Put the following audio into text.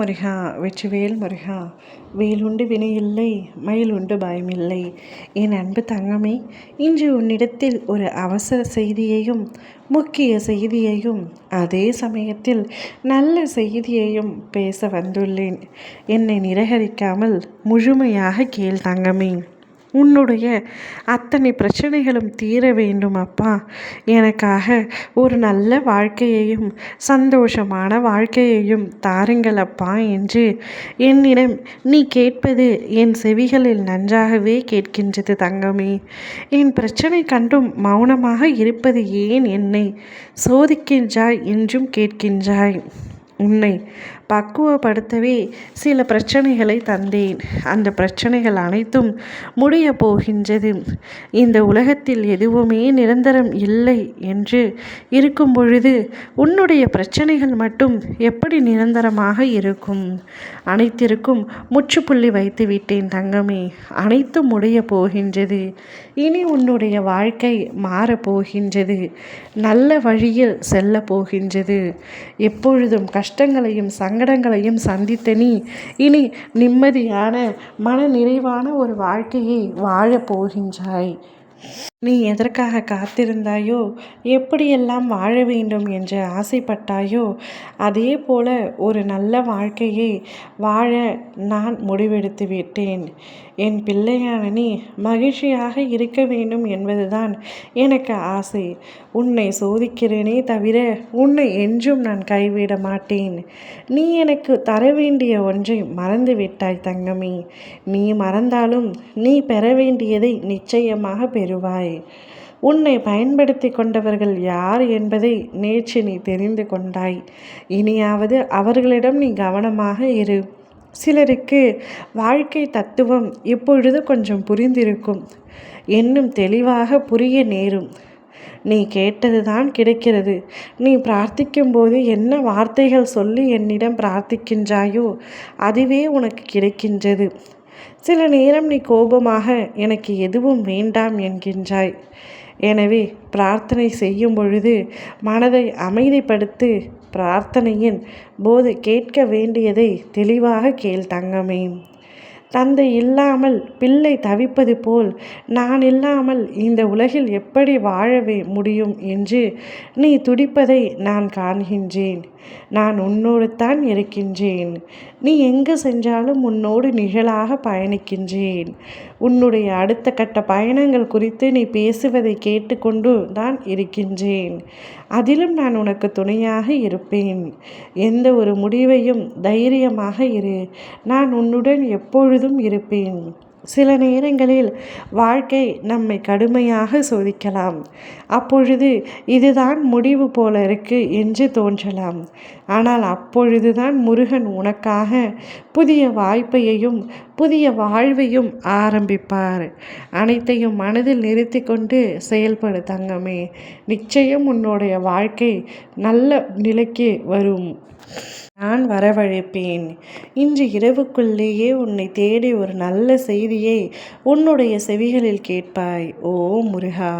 முருகா வெற்றிவேல் முருகா வேலுண்டு வினையில்லை மயிலுண்டு பயமில்லை. என் அன்பு தங்கமே இன்று உன்னிடத்தில் ஒரு அவசர செய்தியையும் முக்கிய செய்தியையும் அதே சமயத்தில் நல்ல செய்தியையும் பேச வந்துள்ளேன். என்னை நிராகரிக்காமல் முழுமையாக கேள் தங்கமே. உன்னுடைய அத்தனை பிரச்சனைகளும் தீர வேண்டும் அப்பா. எனக்காக ஒரு நல்ல வாழ்க்கையையும் சந்தோஷமான வாழ்க்கையையும் தாருங்கள் அப்பா என்று என்னிடம் நீ கேட்பது என் செவிகளில் நன்றாகவே கேட்கின்றது தங்கமே. என் பிரச்சனை கண்டும் மௌனமாக இருப்பது ஏன் என்னை சோதிக்கின்றாய் என்றும் கேட்கின்றாய். உன்னை பக்குவப்படுத்தவே சில பிரச்சனைகளை தந்தேன். அந்த பிரச்சனைகள் அனைத்தும் முடிய போகின்றது. இந்த உலகத்தில் எதுவுமே நிரந்தரம் இல்லை என்று இருக்கும் பொழுது உன்னுடைய பிரச்சனைகள் மட்டும் எப்படி நிரந்தரமாக இருக்கும்? அனைத்திற்கும் முற்றுப்புள்ளி வைத்து விட்டேன் தங்கமே. அனைத்தும் முடிய போகின்றது. இனி உன்னுடைய வாழ்க்கை மாறப்போகின்றது நல்ல வழியில் செல்ல போகின்றது. எப்பொழுதும் கஷ்டங்களையும் சங்க சங்கடங்களையும் சந்தித்த நீ. இனி நிம்மதியான மன நிறைவான ஒரு வாழ்க்கையை வாழப் போகின்றாய். நீ எதற்காக காத்திருந்தாயோ? எப்படியெல்லாம் வாழ வேண்டும் என்று ஆசைப்பட்டாயோ? அதே போல ஒரு நல்ல வாழ்க்கையை வாழ நான் முடிவெடுத்து விட்டேன். என் பிள்ளையான நீ மகிழ்ச்சியாக இருக்க வேண்டும் என்பதுதான் எனக்கு ஆசை. உன்னை சோதிக்கிறேனே தவிர உன்னை என்றும் நான் கைவிட மாட்டேன். நீ எனக்கு தர வேண்டிய ஒன்றை மறந்து விட்டாய் தங்கமே. நீ மறந்தாலும் நீ பெற வேண்டியதை நிச்சயமாக பெறுவாய். உன்னை பயன்படுத்தி கொண்டவர்கள் யார் என்பதை நேற்று நீ தெரிந்து கொண்டாய். இனியாவது அவர்களிடம் நீ கவனமாக இரு. சிலருக்கு வாழ்க்கை தத்துவம் இப்பொழுது கொஞ்சம் புரிந்திருக்கும். இன்னும் தெளிவாக புரிய நேரும். நீ கேட்டதுதான் கிடைக்கிறது. நீ பிரார்த்திக்கும் போது என்ன வார்த்தைகள் சொல்லி என்னிடம் பிரார்த்திக்கின்றாயோ அதுவே உனக்கு கிடைக்கின்றது. சில நேரம் நீ கோபமாக எனக்கு எதுவும் வேண்டாம் என்கின்றாய். எனவே பிரார்த்தனை செய்யும் பொழுது மனதை அமைதிப்படுத்து பிரார்த்தனையின் போது கேட்க வேண்டியதை தெளிவாக கேள் தங்கமே. தந்தை இல்லாமல் பிள்ளை தவிப்பது போல் நான் இல்லாமல் இந்த உலகில் எப்படி வாழவே முடியும் என்று நீ துடிப்பதை நான் காண்கின்றேன். நான் உன்னோடு தான் இருக்கின்றேன். நீ எங்கு சென்றாலும் உன்னோடு நிழலாக பயணிக்கின்றேன். உன்னுடைய அடுத்த கட்ட பயணங்கள் குறித்து நீ பேசுவதை கேட்டுக்கொண்டு தான் இருக்கின்றேன். அதிலும் நான் உனக்கு துணையாக இருப்பேன். எந்த ஒரு முடிவையும் தைரியமாக இரு. நான் உன்னுடன் எப்பொழுதும் இருப்பேன். சில நேரங்களில் வாழ்க்கை நம்மை கடுமையாக சோதிக்கலாம். அப்பொழுது இதுதான் முடிவு போல இருக்கு என்று தோன்றலாம். ஆனால் அப்பொழுதுதான் முருகன் உனக்காக புதிய வாய்ப்பையும் புதிய வாழ்வையும் ஆரம்பிப்பார். அனைத்தையும் மனதில் நிறுத்தி கொண்டு செயல்படு தங்கமே. நிச்சயம் உன்னுடைய வாழ்க்கை நல்ல நிலைக்கு வரும். நான் வரவழைப்பேன். இன்று இரவுக்குள்ளேயே உன்னை தேடி ஒரு நல்ல செய்தியை உன்னுடைய செவிகளில் கேட்பாய் ஓ முருகா.